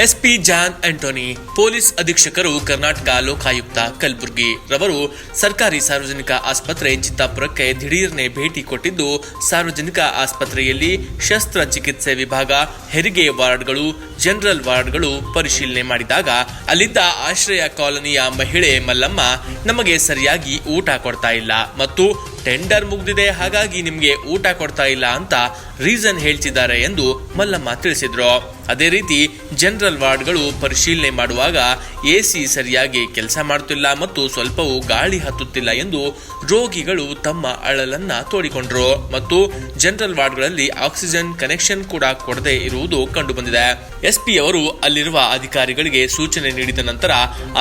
SP John Antony, police ಅಧೀಕ್ಷಕರು ಕರ್ನಾಟಕ ಲೋಕಾಯುಕ್ತ ಕಲಬುರ್ಗಿ ರವರು ಸರ್ಕಾರಿ ಸಾರ್ವಜನಿಕ ಆಸ್ಪತ್ರೆ ಚಿತ್ತಾಪುರಕ್ಕೆ ದಿಢೀರ್ನೆ ಭೇಟಿ ಕೊಟ್ಟಿದ್ದು, ಸಾರ್ವಜನಿಕ ಆಸ್ಪತ್ರೆಯಲ್ಲಿ ಶಸ್ತ್ರ ಚಿಕಿತ್ಸೆ ವಿಭಾಗ, ಹೆರಿಗೆ ವಾರ್ಡ್ಗಳು, ಜನರಲ್ ವಾರ್ಡ್ಗಳು ಪರಿಶೀಲನೆ ಮಾಡಿದಾಗ ಅಲ್ಲಿದ್ದ ಆಶ್ರಯ ಕಾಲೋನಿಯ ಮಹಿಳೆ ಮಲ್ಲಮ್ಮ ನಮಗೆ ಸರಿಯಾಗಿ ಊಟ ಕೊಡ್ತಾ ಇಲ್ಲ ಮತ್ತು ಟೆಂಡರ್ ಮುಗ್ದಿದೆ, ಹಾಗಾಗಿ ನಿಮ್ಗೆ ಊಟ ಕೊಡ್ತಾ ಇಲ್ಲ ಅಂತ ರೀಸನ್ ಹೇಳ್ತಿದ್ದಾರೆ ಎಂದು ಮಲ್ಲಮ್ಮ ತಿಳಿಸಿದ್ರು. ಅದೇ ರೀತಿ ಜನರಲ್ ವಾರ್ಡ್ಗಳು ಪರಿಶೀಲನೆ ಮಾಡುವಾಗ ಎಸಿ ಸರಿಯಾಗಿ ಕೆಲಸ ಮಾಡುತ್ತಿಲ್ಲ ಮತ್ತು ಸ್ವಲ್ಪವೂ ಗಾಳಿ ಹತ್ತುತ್ತಿಲ್ಲ ಎಂದು ರೋಗಿಗಳು ತಮ್ಮ ಅಳಲನ್ನ ತೋಡಿಕೊಂಡ್ರು. ಮತ್ತು ಜನರಲ್ ವಾರ್ಡ್ಗಳಲ್ಲಿ ಆಕ್ಸಿಜನ್ ಕನೆಕ್ಷನ್ ಕೂಡ ಕೊಡದೇ ಇರುವುದು ಕಂಡುಬಂದಿದೆ. ಎಸ್ಪಿ ಅವರು ಅಲ್ಲಿರುವ ಅಧಿಕಾರಿಗಳಿಗೆ ಸೂಚನೆ ನೀಡಿದ ನಂತರ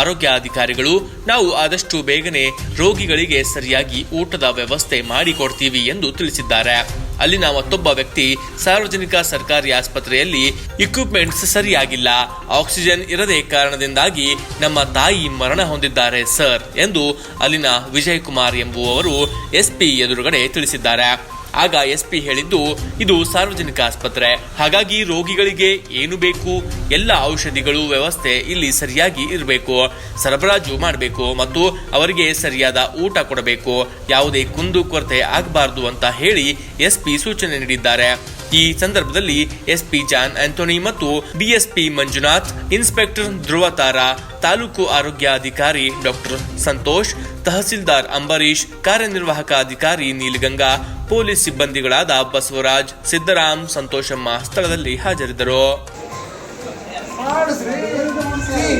ಆರೋಗ್ಯ ಅಧಿಕಾರಿಗಳು ನಾವು ಆದಷ್ಟು ಬೇಗನೆ ರೋಗಿಗಳಿಗೆ ಸರಿಯಾಗಿ ಊಟದ ವ್ಯವಸ್ಥೆ ಮಾಡಿಕೊಡ್ತೀವಿ ಎಂದು ತಿಳಿಸಿದ್ದಾರೆ. ಅಲ್ಲಿನ ಮತ್ತೊಬ್ಬ ವ್ಯಕ್ತಿ ಸಾರ್ವಜನಿಕ ಸರ್ಕಾರಿ ಆಸ್ಪತ್ರೆಯಲ್ಲಿ ಇಕ್ವಿಪ್ಮೆಂಟ್ಸ್ ಸರಿಯಾಗಿಲ್ಲ. ಆಕ್ಸಿಜನ್ ಇರದೇ ಕಾರಣದಿಂದಾಗಿ ನಮ್ಮ ತಾಯಿ ಮರಣ ಹೊಂದಿದ್ದಾರೆ, ಸರ್, ಎಂದು ಅಲ್ಲಿನ ವಿಜಯ್ ಕುಮಾರ್ ಎಂಬುವವರು ಎಸ್ಪಿ ಎದುರುಗಡೆ ತಿಳಿಸಿದ್ದಾರೆ. ಆಗ ಎಸ್ಪಿ ಹೇಳಿದ್ದು, ಇದು ಸಾರ್ವಜನಿಕ ಆಸ್ಪತ್ರೆ. ಹಾಗಾಗಿ ರೋಗಿಗಳಿಗೆ ಏನು ಬೇಕು, ಎಲ್ಲ ಔಷಧಿಗಳು ವ್ಯವಸ್ಥೆ ಇಲ್ಲಿ ಸರಿಯಾಗಿ ಇರಬೇಕು. ಸರಬರಾಜು ಮಾಡಬೇಕು ಮತ್ತು ಅವರಿಗೆ ಸರಿಯಾದ ಊಟ ಕೊಡಬೇಕು. ಯಾವುದೇ ಕುಂದು ಕೊರತೆ ಆಗಬಾರದು ಅಂತ ಹೇಳಿ ಎಸ್ಪಿ ಸೂಚನೆ ನೀಡಿದ್ದಾರೆ. ಈ ಸಂದರ್ಭದಲ್ಲಿ ಎಸ್ಪಿ ಜಾನ್ ಆಂಟೋನಿ ಮತ್ತು ಡಿಎಸ್ಪಿ ಮಂಜುನಾಥ್ ಇನ್ಸ್ಪೆಕ್ಟರ್ ಧ್ರುವತಾರ ತಾಲೂಕು ಆರೋಗ್ಯಾಧಿಕಾರಿ ಡಾಕ್ಟರ್ ಸಂತೋಷ್ ತಹಸೀಲ್ದಾರ್ ಅಂಬರೀಶ್ ಕಾರ್ಯನಿರ್ವಾಹಕ ಅಧಿಕಾರಿ ನೀಲಗಂಗಾ ಪೊಲೀಸ್ ಸಿಬ್ಬಂದಿಗಳಾದ ಬಸವರಾಜ್ ಸಿದ್ದರಾಮ್ ಸಂತೋಷಮ್ಮ ಸ್ಥಳದಲ್ಲಿ ಹಾಜರಿದ್ದರು. ಮಾಡಿಸ್ರಿ.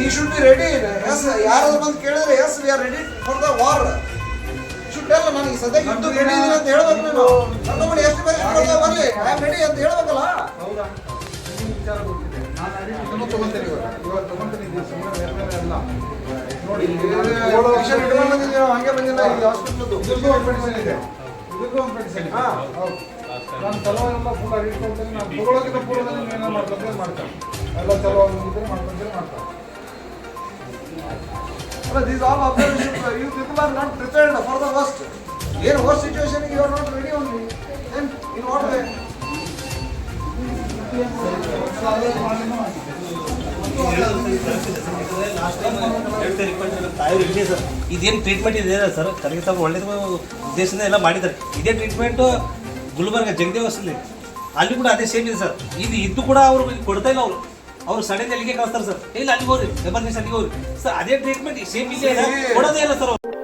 You should be ready yes ಯಾರಾದ್ರೂ ಬಂದು ಕೇಳಿದ್ರೆ yes we are ready for the war should ಅಲ್ಲ ನನಗೆ ಸದ್ಯ ಹೌದಾ? ನಿಮ್ಗೆ ವಿಚಾರ ಗೊತ್ತಿದೆ ನಾನು ಅದನ್ನು ತಗೊಂತೀನಿ ಇವಾಗ. ಇವಾಗ ತಗೊಂತೀನಿ ಇದು ಸುಮ್ಮನೆ ಬೇರೆ ಬೇರೆ ಅಲ್ಲ. ನೋಡಿ ಹಂಗೆ ಬಂದಿಲ್ಲ ಈ ಹಾಸ್ಪಿಟ್ಲದ್ದು ಇದ್ರದ್ದು ಒಂದು ಮೆಡಿಸಿನ್ ಇದೆ. ಇದ್ರದ್ದು ಒಂದು ಮೆಡಿಸಿನ್ ಇದೆ ಹಾ. ಹೌದು. ನಾನು ಚಲೋ ಎಲ್ಲ ಫುಲ್ ಇಟ್ಕೊಳ್ತೀನಿ ನಾನು ತಗೊಳ್ಳೋಕ್ಕಿಂತ ಪೂರ್ವದಲ್ಲಿ ನೀವು ಏನೋ ಮಾಡ್ಕೊಂಡ್ರೆ ಮಾಡ್ತಾರೆ? ಎಲ್ಲ ಮಾಡ್ಕೊಂಡ್ರೆ ಮಾಡ್ತಾರೆ? ಅಲ್ಲ these all observation you people are not prepared for the worst ಏನು worst situation you are not ready ಇದೇನು ಟ್ರೀಟ್ಮೆಂಟ್ ಇದೆ ಸರ್ ಕನಕ ಸಾಬ್ ಒಳ್ಳೇದು ಉದ್ದೇಶದಿಂದ ಎಲ್ಲ ಮಾಡಿದ್ದಾರೆ. ಇದೇ ಟ್ರೀಟ್ಮೆಂಟು ಗುಲ್ಬರ್ಗ ಜಗದೇವಸ್ಥಲ್ಲಿ ಅಲ್ಲಿ ಕೂಡ ಅದೇ ಸೇಮ್ ಇದೆ ಸರ್ ಇದು ಇದ್ದು ಕೂಡ ಅವರು ಕೊಡ್ತಾ ಇಲ್ಲ ಅವರು. ಅವ್ರು ಸಡನ್ ಅಲ್ಲಿಗೆ ಕಳಿಸ್ತಾರೆ ಸರ್ ಇಲ್ಲ, ಅಲ್ಲಿಗೆ ಹೋಗ್ರಿ. ಎಮರ್ಜೆನ್ಸಿ ಅಲ್ಲಿಗೆ ಹೋಗ್ರಿ. ಸರ್ ಅದೇ ಟ್ರೀಟ್ಮೆಂಟ್ ಸೇಮ್ ಇದೆ. ಕೊಡೋದೇ ಇಲ್ಲ ಸರ್ ಅವ್ರು.